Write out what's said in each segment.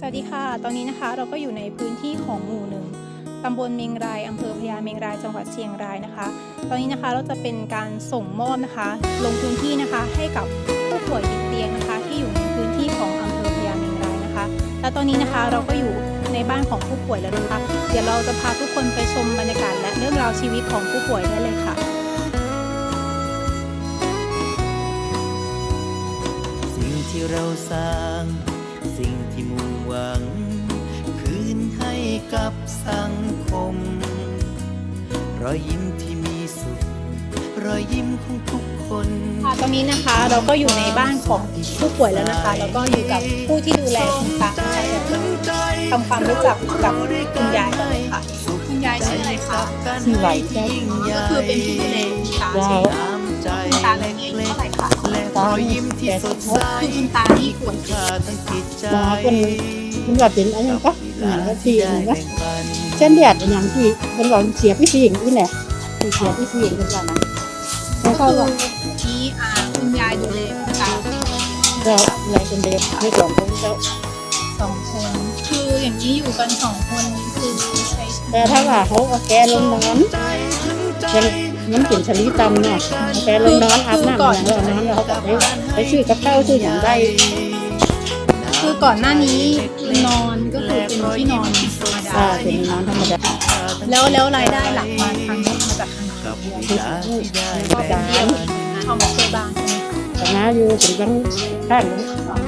สวัสดีค่ะ ตอนนี้นะคะเราก็อยู่ในพื้นที่ของหมู่หนึ่งตำบลเมงรายอำเภอพญาเมงรายจังหวัดเชียงรายนะคะ ตอนนี้นะคะเราจะเป็นการส่งมอบนะคะ ลงพื้นที่นะคะให้กับผู้ป่วยติดเตียงนะคะ ที่อยู่ในพื้นที่ของอำเภอพญาเมงรายนะคะ และตอนนี้นะคะเราก็อยู่ในบ้านของผู้ป่วยแล้วนะคะ เดี๋ยวเราจะพาทุกคนไปชมบรรยากาศและเรื่องราวชีวิตของผู้ป่วยได้เลยค่ะสิ่งที่เราสร้าง สิ่งที่มุ่งหวัง คืนให้กับสังคม รอยยิ้มที่มีสุข รอยยิ้มของทุกคนค่ะตอนนี้นะคะเราก็อยู่ในบ้านของผู้ป่วยแล้วนะคะ แล้วก็อยู่กับผู้ที่ดูแลคุณตาคุณยายแบบนี้ทำความรู้จักกับคุณยายกันเลยค่ะคุณยายชื่ออะไรคะชื่อไหวจ้ะก็คือเป็นผู้ดูแลคุณตาจ้ะใช่ไหมน้ำใจคุณตาอ อยยิ้มที่สดใสตานี่ป่วยค่าทั้งจิตใจมอคนมันว่าเป็นอะไรยังปะหมอก็ทีนึงนะเช่นเดียดอย่างที่มันบอกเสียพี่สิงนี่แหละเสียพี่สิงกันว่านะแล้วก็ก็คือที่อาคุณยายดูแลคุณตาเราอะไรเป็นเด็กไม่สอนเขาแล้วสองคนคืออย่างนี้อยู่กันสองคนคือใช้แต่ถ้าว่าเขาแกลงนอนมัง นมันกินชะลีตำเนาะเอาแกลงนอนอาบน้ำอย่างเรานอนแล้วเขาก็ไปไปซื้อกับข้าวซื้ออย่างได้คือก่อนหน้านี้นอนก็คือเป็นที่นอนธรรมดาอ่าเป็นนอนธรรมดาแล้วแล้วรายได้หลักมาทางนี้มาจากทางไหนกับเวที่ลาซื้อที่ได้ก็เป็นเบี้ยเอามาช่วยบ้างใช่ไหมคะแต่น้าอยู่เป็นบางข้าง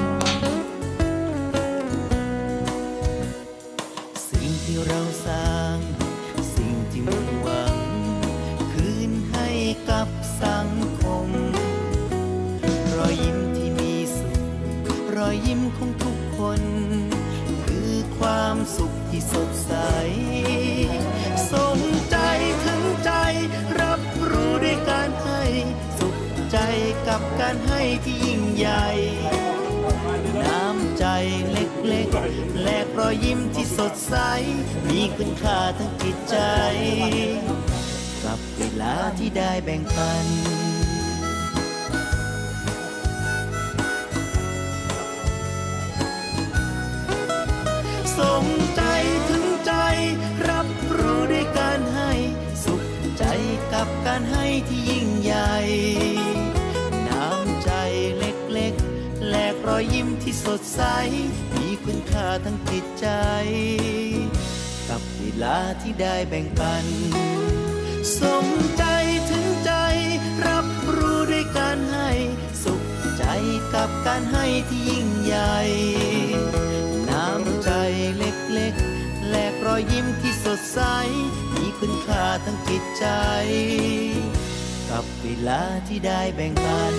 อยยิ้มของทุกคน คือความสุขที่สดใสสมใจถึงใจ รับรู้ด้วยการให้ สุขใจกับการให้ที่ยิ่งใหญ่ น้ำใจเล็กๆ แลกรอยยิ้มที่สดใส มีคุณค่าทั้งจิตใจ กับเวลาที่ได้แบ่งปัน กับการให้ที่ยิ่งใหญ่ น้ำใจเล็กๆ แลกรอยยิ้มที่สดใส มีคุณค่าทั้งจิตใจ กับเวลาที่ได้แบ่งปัน สมใจถึงใจ รับรู้ด้วยการให้ สุขใจกับการให้ที่ยิ่งใหญ่ น้ำใจเล็กๆ แลกรอยยิ้มที่สดใส คุณค่าทั้งจิตใจ กับเวลาที่ได้แบ่งปัน